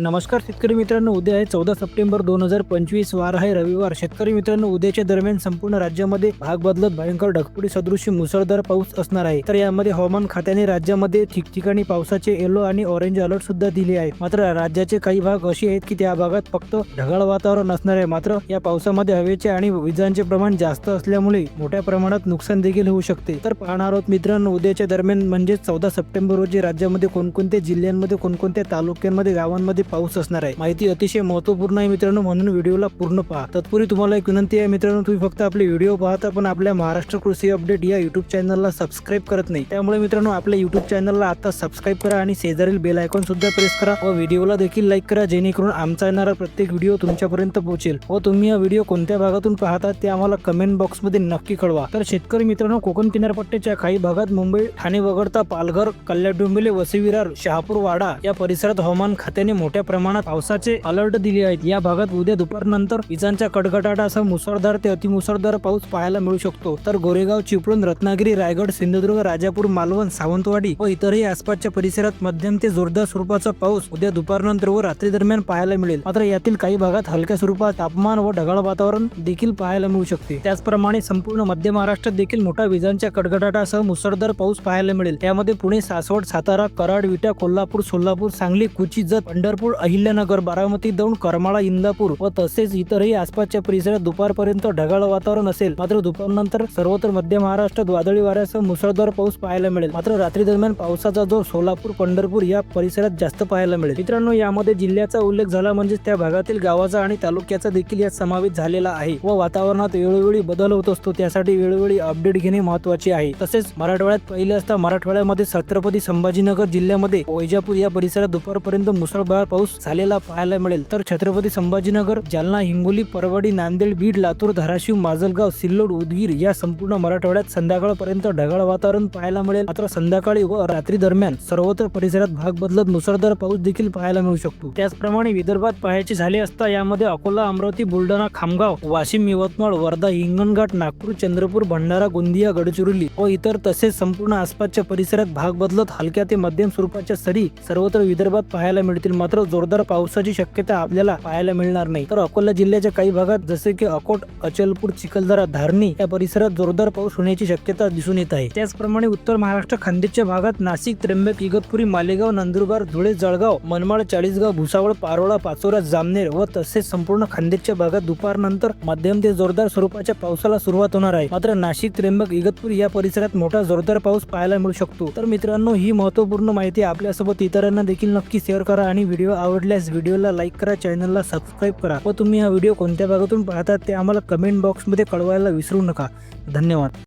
नमस्कार शेतकरी मित्रांनो उद्या आहे चौदा सप्टेंबर दोन हजार पंचवीस वार आहे रविवार. शेतकरी मित्रांनो उद्याच्या दरम्यान संपूर्ण राज्यामध्ये भाग बदलत भयंकर ढगफुटी सदृश्य मुसळधार पाऊस असणार आहे. तर यामध्ये हवामान खात्याने राज्यामध्ये ठिकठिकाणी पावसाचे येलो आणि ऑरेंज अलर्ट सुद्धा दिले आहे मात्र राज्याचे काही भाग असे आहेत की त्या भागात फक्त ढगाळ वातावरण असणार आहे. मात्र या पावसामध्ये हवेचे आणि विजांचे प्रमाण जास्त असल्यामुळे मोठ्या प्रमाणात नुकसान देखील होऊ शकते. तर पाहणार आहोत मित्रांनो उद्याच्या दरम्यान म्हणजे चौदा सप्टेंबर रोजी राज्यामध्ये कोणकोणत्या जिल्ह्यांमध्ये कोणकोणत्या तालुक्यांमध्ये गावांमध्ये पाऊस असणार आहे. माहिती अतिशय महत्त्वपूर्ण आहे मित्रांनो म्हणून व्हिडिओला पूर्ण पहा. तत्पूर्वी तुम्हाला एक विनंती आहे मित्रांनो तुम्ही फक्त आपले व्हिडिओ पाहता पण आपल्या महाराष्ट्र कृषी अपडेट या युट्यूब चॅनलला सबस्क्राईब करत नाही. त्यामुळे मित्रांनो आपल्या युट्यूब चॅनलला आता सबस्क्राईब करा आणि शेजारील बेल आयकॉन सुद्धा प्रेस करा व व्हिडिओला देखील लाईक करा जेणेकरून आमचा येणारा प्रत्येक व्हिडिओ तुमच्यापर्यंत पोहोचेल. व तुम्ही हा व्हिडिओ कोणत्या भागातून पाहता ते आम्हाला कमेंट बॉक्समध्ये नक्की कळवा. तर शेतकरी मित्रांनो कोकण किनारपट्टीच्या काही भागात मुंबई ठाणे वगळता पालघर कल्याण डोंबिवली वसई विरार शहापूर वाडा या परिसरात हवामान खात्याने मोठ्या प्रमाणात पावसाचे अलर्ट दिले आहेत. या भागात उद्या दुपारनंतर विजांच्या कडकडाटासह मुसळधार ते अतिमुसळधार पाऊस पाहायला मिळू शकतो. तर गोरेगाव चिपळूण रत्नागिरी रायगड सिंधुदुर्ग राजापूर मालवण सावंतवाडी व इतरही आसपासच्या परिसरात मध्यम ते जोरदार स्वरूपाचा पाऊस उद्या दुपारनंतर व रात्री दरम्यान पाहायला मिळेल. मात्र यातील काही भागात हलक्या स्वरूपात तापमान व ढगाळ वातावरण देखील पाहायला मिळू शकते. त्याचप्रमाणे संपूर्ण मध्य महाराष्ट्रात देखील मोठ्या विजांच्या कडकडाटासह मुसळधार पाऊस पाहायला मिळेल. त्यामध्ये पुणे सासवड सातारा कराड विटा कोल्हापूर सोलापूर सांगली कुची जत पंढरपूर अहिल्यानगर बारामती दौंड करमाळा इंदापूर व तसेच इतरही आसपासच्या परिसरात दुपारपर्यंत ढगाळ वातावरण असेल. मात्र दुपारनंतर सर्वत्र मध्य महाराष्ट्रात वादळी वाऱ्यासह मुसळधार पाऊस पाहायला मिळेल. मात्र रात्री दरम्यान पावसाचा जोर सोलापूर पंढरपूर या परिसरात जास्त पाहायला मिळेल. मित्रांनो यामध्ये जिल्ह्याचा उल्लेख झाला म्हणजे त्या भागातील गावाचा आणि तालुक्याचा देखील यात समावेश झालेला आहे व वातावरणात वेळोवेळी बदल होत असतो. त्यासाठी वेळोवेळी अपडेट घेणे महत्त्वाचे आहे. तसेच मराठवाड्यात पहिले असता मराठवाड्यामध्ये छत्रपती संभाजीनगर जिल्ह्यामध्ये वैजापूर या परिसरात दुपारपर्यंत मुसळधार पाऊस झालेला पाहायला मिळेल. तर छत्रपती संभाजीनगर जालना हिंगोली परवडी नांदेड बीड लातूर धाराशिव माजलगाव सिल्लोड उदगीर या संपूर्ण मराठवाड्यात संध्याकाळपर्यंत ढगाळ वातावरण पाहायला मिळेल. मात्र संध्याकाळी व रात्री दरम्यान सर्वत्र परिसरात भाग बदलत मुसळधार पाऊस देखील पाहायला मिळू शकतो. त्याचप्रमाणे विदर्भात पाहायचे झाले असता यामध्ये अकोला अमरावती बुलढाणा खामगाव वाशिम यवतमाळ वर्धा हिंगणघाट नागपूर चंद्रपूर भंडारा गोंदिया गडचिरोली व इतर तसेच संपूर्ण आसपासच्या परिसरात भाग बदलत हलक्या ते मध्यम स्वरूपाच्या सरी सर्वत्र विदर्भात पाहायला मिळतील. मात्र जोरदार पावसाची शक्यता आपल्याला पाहायला मिळणार नाही. तर अकोला जिल्ह्याच्या काही भागात जसे की अकोट अचलपूर चिखलदरा धारणी या परिसरात जोरदार पाऊस होण्याची शक्यता दिसून येत आहे. त्याचप्रमाणे उत्तर महाराष्ट्र खानदेशच्या भागात नाशिक त्र्यंबक इगतपुरी मालेगाव नंदुरबार धुळे जळगाव मनमाड चाळीसगाव भुसावळ पारोळा पाचोरा जामनेर व तसेच संपूर्ण खानदेशच्या भागात दुपारनंतर मध्यम ते जोरदार स्वरूपाच्या पावसाला सुरुवात होणार आहे. मात्र नाशिक त्र्यंबक इगतपुरी या परिसरात मोठा जोरदार पाऊस पाहायला मिळू शकतो. तर मित्रांनो ही महत्त्वपूर्ण माहिती आपल्यासोबत इतरांना देखील नक्की शेअर करा आणि व्हिडिओ आवडल्यास व्हिडिओला लाईक करा चॅनलला सबस्क्राईब करा. व तुम्ही हा व्हिडिओ कोणत्या भागातून पाहतात ते आम्हाला कमेंट बॉक्समध्ये कळवायला विसरू नका. धन्यवाद.